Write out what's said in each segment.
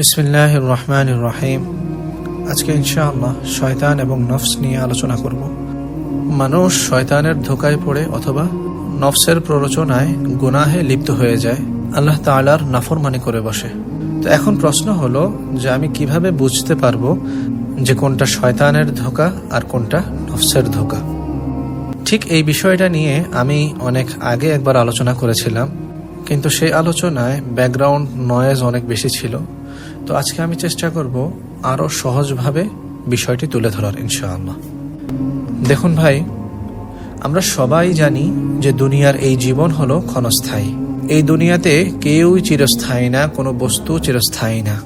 বিসমিল্লাহ রহমান রহিম আজকে ইনশাআল্লাহ শয়তান এবং নফস নিয়ে আলোচনা করব। মানুষ শয়তানের ধোকায় পড়ে অথবা নফসের প্ররোচনায় গুনাহে লিপ্ত হয়ে যায়, আল্লাহ তালার নাফরমানি করে বসে। তো এখন প্রশ্ন হলো যে আমি কীভাবে বুঝতে পারব যে কোনটা শয়তানের ধোকা আর কোনটা নফসের ধোকা? ঠিক এই বিষয়টা নিয়ে আমি অনেক আগে একবার আলোচনা করেছিলাম, কিন্তু সেই আলোচনায় ব্যাকগ্রাউন্ড নয়েজ অনেক বেশি ছিল। তো আজকে আমি চেষ্টা করব আরও সহজভাবে বিষয়টি তুলে ধরার, ইনশাআল্লাহ। দেখুন ভাই, আমরা সবাই জানি যে দুনিয়ার এই জীবন হলো ক্ষণস্থায়ী। এই দুনিয়াতে কেউই চিরস্থায়ী না, কোনো বস্তু চিরস্থায়ী না।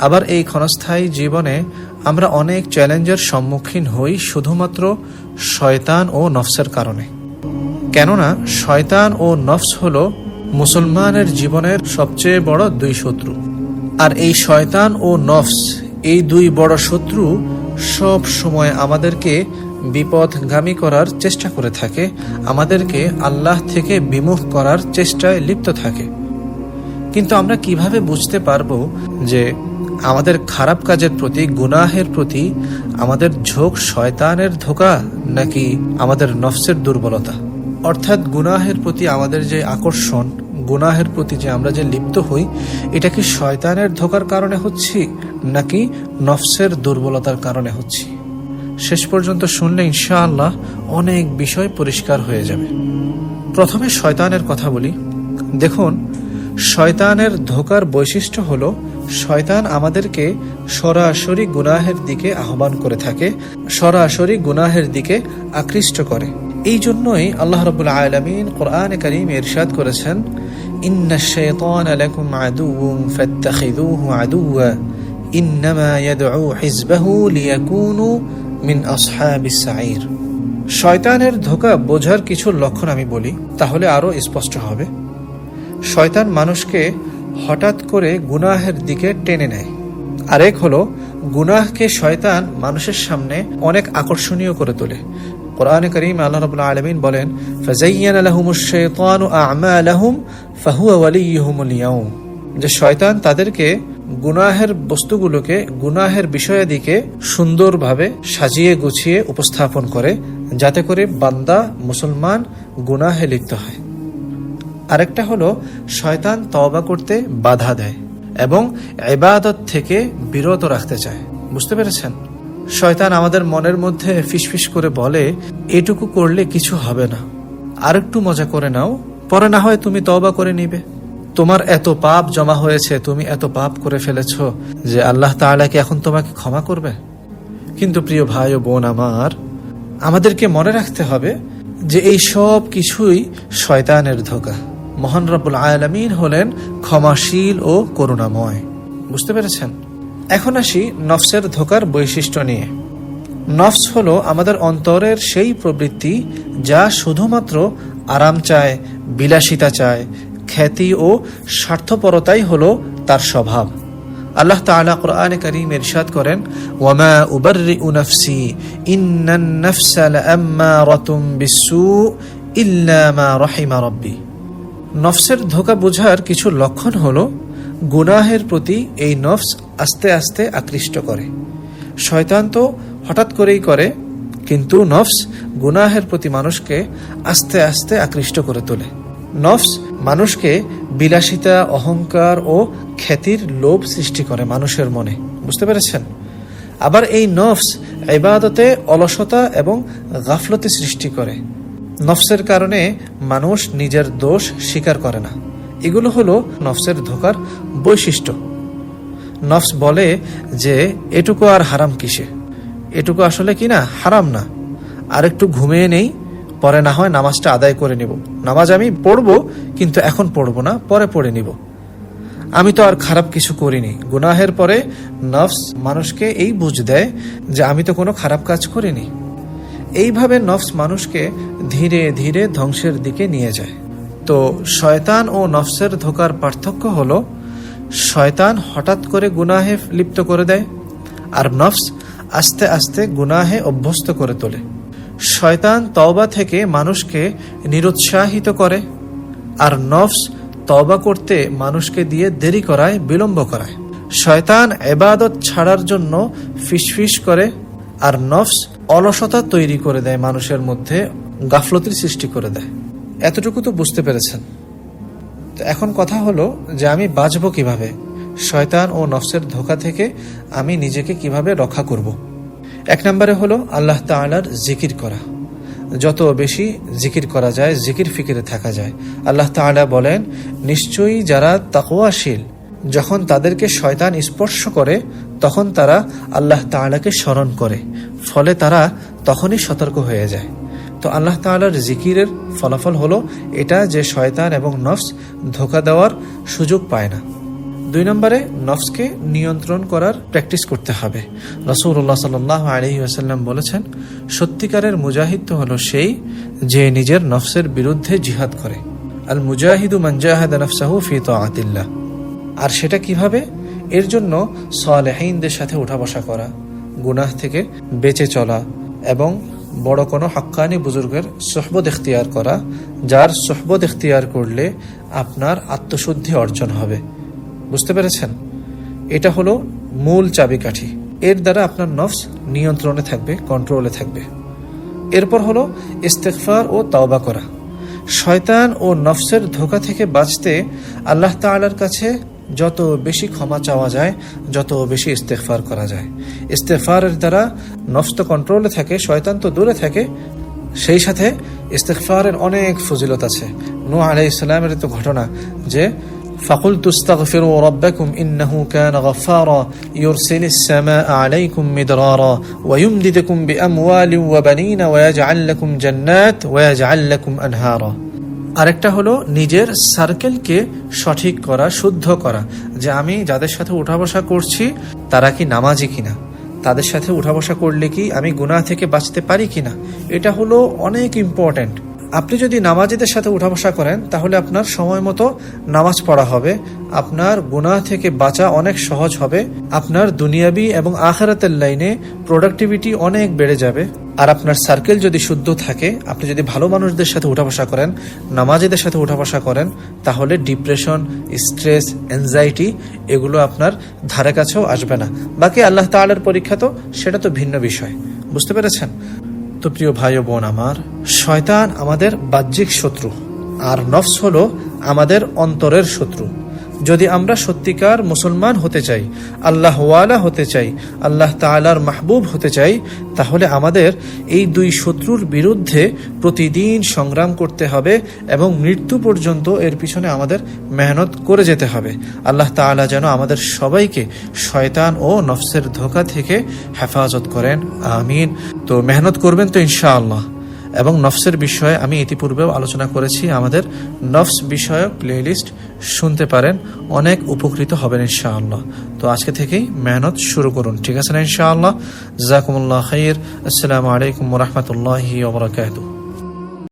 আবার এই ক্ষণস্থায়ী জীবনে আমরা অনেক চ্যালেঞ্জের সম্মুখীন হই শুধুমাত্র শয়তান ও নফসের কারণে। কেননা শয়তান ও নফস হল মুসলমানের জীবনের সবচেয়ে বড় দুই শত্রু। আর এই শয়তান ও নফস, এই দুই বড় শত্রু সব সময় আমাদেরকে বিপদগামী করার চেষ্টা করে থাকে, আমাদেরকে আল্লাহ থেকে বিমুখ করার চেষ্টায় লিপ্ত থাকে। কিন্তু আমরা কীভাবে বুঝতে পারব যে আমাদের খারাপ কাজের প্রতি, গুনাহের প্রতি আমাদের ঝোঁক শয়তানের ধোকা নাকি আমাদের নফসের দুর্বলতা? অর্থাৎ গুনাহের প্রতি আমাদের যে আকর্ষণ গুনাহের প্রতি যে আমরা যে লিপ্ত হই, এটা কি শয়তানের ধোকার কারণে হচ্ছি, নাকি নফসের দুর্বলতার কারণে হচ্ছি? শেষ পর্যন্ত শুনলে ইনশাআল্লাহ অনেক বিষয় পরিষ্কার হয়ে যাবে। প্রথমে শয়তানের কথা বলি। দেখুন, শয়তানের ধোকার বৈশিষ্ট্য হল, শয়তান আমাদেরকে সরাসরি গুনাহের দিকে আহ্বান করে থাকে, সরাসরি গুনাহের দিকে আকৃষ্ট করে। এই জন্যই আল্লাহ রবুল আলমিন কোরআন করিম ইরশাদ করেছেন ইন্না শাইতান লাকুম আদুউম ফাত্তাখিযুহু আদুওয়া ইন্নামা ইয়াদউ হিজবাহু লিয়াকুনু মিন আসহাবিস সাঈর শয়তানের ধোকা বোঝার কিছু লক্ষণ আমি বলি, তাহলে আরও স্পষ্ট হবে। শয়তান মানুষকে হঠাৎ করে গুনাহের দিকে টেনে নেয়। আরেক হলো, গুনাহকে শয়তান মানুষের সামনে অনেক আকর্ষণীয় করে তোলে। কোরআনে করিম আল্লাহ রাব্বুল আলামিন বলেন, ফাযায়্যানা লাহুমুশ শাইতানু আ'মালাহুম যে শয়তান তাদেরকে গুনাহের বস্তুগুলোকে, গুনাহের বিষয়াদিকে সুন্দরভাবে সাজিয়ে গুছিয়ে উপস্থাপন করে, যাতে করে বান্দা মুসলমান গুনাহে লিপ্ত হয়। আরেকটা হলো, শয়তান তওবা করতে বাধা দেয় এবং এবাদত থেকে বিরত রাখতে চায়। বুঝতে পেরেছেন? শয়তান আমাদের মনের মধ্যে ফিসফিস করে বলে, এটুকু করলে কিছু হবে না। আর একটু মজা করে নাও পরে না হয় তুমি তওবা করে নিবে। তোমার এত পাপ জমা হয়েছে, তুমি এত পাপ করে ফেলেছ যে আল্লাহ তাআলা কি এখন তোমাকে ক্ষমা করবে? কিন্তু প্রিয় ভাই ও বোন আমার, আমাদেরকে মনে রাখতে হবে যে এই সব কিছুই শয়তানের ধোকা। মহান রব্বুল আয়ালামিন হলেন ক্ষমাশীল ও করুণাময়। বুঝতে পেরেছেন? এখন আসি নফসের ধোকার বৈশিষ্ট্য নিয়ে। নফস হলো আমাদের অন্তরের সেই প্রবৃত্তি যা শুধুমাত্র আরাম চায় বিলাসিতা চায়, খ্যাতি ও স্বার্থপরতাই হলো তার স্বভাব। আল্লাহ তাআলা কোরআনে কারীম ইরশাদ করেন, ওয়ামা উবাররিউ নাফসি, ইন্নান নাফসা লাআম্মারাতুম বিসসু ইল্লা মা রাহিমা রাব্বি। নফসের ধোকা বোঝার কিছু লক্ষণ হলো, গুনাহের প্রতি এই নফস আস্তে আস্তে আকৃষ্ট করে। শয়তান তো হঠাৎ করেই করে, কিন্তু নফস গুনাহের প্রতি মানুষকে আস্তে আস্তে আকৃষ্ট করে তোলে। নফস মানুষকে বিলাসিতা, অহংকার ও খ্যাতির লোভ সৃষ্টি করে মানুষের মনে। বুঝতে পেরেছেন? আবার এই নফস এবাদতে অলসতা এবং গাফলতি সৃষ্টি করে। নফসের কারণে মানুষ নিজের দোষ স্বীকার করে না। এগুলো হলো নফসের ধোকার বৈশিষ্ট্য। নফস বলে যে, এটুকু আর হারাম কিসে? এটুকু আসলে কি না? হারাম না। আর একটু ঘুমিয়ে নেই, পরে না হয় নামাজটা আদায় করে নিব। নামাজ আমি পড়ব, কিন্তু এখন পড়ব না, পরে পড়ে নিব। আমি তো আর খারাপ কিছু করিনি। গুনাহের পরে নফস মানুষকে এই বুঝ দেয় যে আমি তো কোনো খারাপ কাজ করিনি। এইভাবে নফস মানুষকে ধীরে ধীরে ধ্বংসের দিকে নিয়ে যায়। তো শয়তান ও নফসের ধোকার পার্থক্য হল, শয়তান হঠাৎ করে গুনাহে লিপ্ত করে দেয়, আর নফস আস্তে আস্তে গুনাহে অভ্যস্ত করে তোলে। শয়তান তওবা থেকে মানুষকে নিরুৎসাহিত করে, আর নফস তওবা করতে মানুষকে দিয়ে দেরি করায়, বিলম্ব করায়। শয়তান এবাদত ছাড়ার জন্য ফিসফিস করে, আর নফস অলসতা তৈরি করে দেয় মানুষের মধ্যে, গাফলতির সৃষ্টি করে দেয়। এতটুকু তো বুঝতে পেরেছেন। তো এখন কথা হলো যে আমি বাঁচবো কীভাবে? শয়তান ও নফসের ধোকা থেকে আমি নিজেকে কীভাবে রক্ষা করব। এক নম্বরে হলো আল্লাহ তাআলার জিকির করা। যত বেশি জিকির করা যায়, জিকির ফিকিরে থাকা যায়। আল্লাহ তাআলা বলেন, নিশ্চয়ই যারা তাকওয়াশীল, যখন তাদেরকে শয়তান স্পর্শ করে, তখন তারা আল্লাহ তাআলাকে স্মরণ করে। ফলে তারা তখনই সতর্ক হয়ে যায়। তো আল্লাহ তাআলার জিকিরের ফলাফল হলো, এটা যে শয়তান এবং নফস ধোকা দেওয়ার সুযোগ পায় না। দুই নম্বরে নফসকে নিয়ন্ত্রণ করার প্র্যাকটিস করতে হবে। রসুল্লাহ সাল আলহি আসাল্লাম বলেছেন, সত্যিকারের মুজাহিদ তো হলো সেই যে নিজের নফসের বিরুদ্ধে জিহাদ করে। আল মুজাহিদু মঞ্জাহাদ নফসাহু ফি আতিল্লাহ আর সেটা কীভাবে? এর জন্য সালেহিনদের সাথে উঠা বসা করা, গুনাহ থেকে বেঁচে চলা এবং বড় কোনো হাক্কানি বুজুর্গের সোহবত এখতিয়ার করা, যার সোহবত এখতিয়ার করলে আপনার আত্মশুদ্ধি অর্জন হবে। বুঝতে পেরেছেন? এটা হলো মূল চাবিকাঠি। এর দ্বারা আপনার নফস নিয়ন্ত্রণে থাকবে কন্ট্রোলে থাকবে। এরপর হলো ইস্তেকফার ও তাওবা করা। শয়তান ও নফসের ধোকা থেকে বাঁচতে আল্লাহ তাআলার কাছে যত বেশি ক্ষমা চাওয়া যায়, যত বেশি ইস্তেকফার করা যায়। ইস্তেকফারের দ্বারা নফস তো কন্ট্রোলে থাকে, শয়তান তো দূরে থাকে। সেই সাথে ইস্তেকফারের অনেক ফজিলত আছে। নূহ আলাই ইসলামের তো ঘটনা যে فقلت استغفروا ربكم إنه كان غفارا يرسل السماء عليكم مدرارا ويمددكم بأموال وبنين ويجعل لكم جنات ويجعل لكم أنهارا আরেকটা হলো নিজের সার্কেলকে সঠিক করা শুদ্ধ করা যে আমি যাদের সাথে উঠা বসা করছি তারা কি নামাজি কিনা তাদের সাথে উঠা বসা করলে কি আমি গুনাহ থেকে বাঁচতে পারি কিনা এটা হলো অনেক ইম্পর্ট্যান্ট আপনি যদি নামাজিদের সাথে উঠা বসা করেন, তাহলে আপনার সময় মতো নামাজ পড়া হবে। আপনার গুনাহ থেকে বাঁচা অনেক সহজ হবে। আপনার দুনিয়াবি এবং আখেরাতের লাইনে প্রোডাক্টিভিটি অনেক বেড়ে যাবে। আর আপনার সার্কেল যদি শুদ্ধ থাকে, আপনি যদি ভালো মানুষদের সাথে উঠা বসা করেন, নামাজিদের সাথে উঠা বসা করেন, তাহলে ডিপ্রেশন স্ট্রেস অ্যাংজাইটি এগুলো আপনার ধারে কাছেও আসবে না। বাকি আল্লাহ তাআলার পরীক্ষা তো সেটা তো ভিন্ন বিষয়। বুঝতে পেরেছেন? তো প্রিয় ভাই বোন আমার, শয়তান আমাদের বাহ্যিক শত্রু, আর নফস হলো আমাদের অন্তরের শত্রু। যদি আমরা সত্যিকার মুসলমান হতে চাই, আল্লাহ ওয়ালা হতে চাই, আল্লাহ তালার মাহবুব হতে চাই, তাহলে আমাদের এই দুই শত্রুর বিরুদ্ধে প্রতিদিন সংগ্রাম করতে হবে এবং মৃত্যু পর্যন্ত এর পিছনে আমাদের মেহনত করে যেতে হবে। আল্লাহ তাআলা যেন আমাদের সবাইকে শয়তান ও নফসের ধোকা থেকে হেফাজত করেন। আমিন। তো মেহনত করবেন তো ইনশাআল্লাহ। এবং নফসের বিষয়ে আমি ইতিপূর্বেও আলোচনা করেছি। আমাদের নফস বিষয়ক প্লেলিস্ট শুনতে পারেন। অনেক উপকৃত হবেন ইনশাআল্লাহ। তো আজকে থেকেই মেহনত শুরু করুন। ঠিক আছে না ইনশাআল্লাহ? জাকুমুল্লাহ খাইর। আসসালামু আলাইকুম রহমতুল্লাহি ওবরাকাতুহ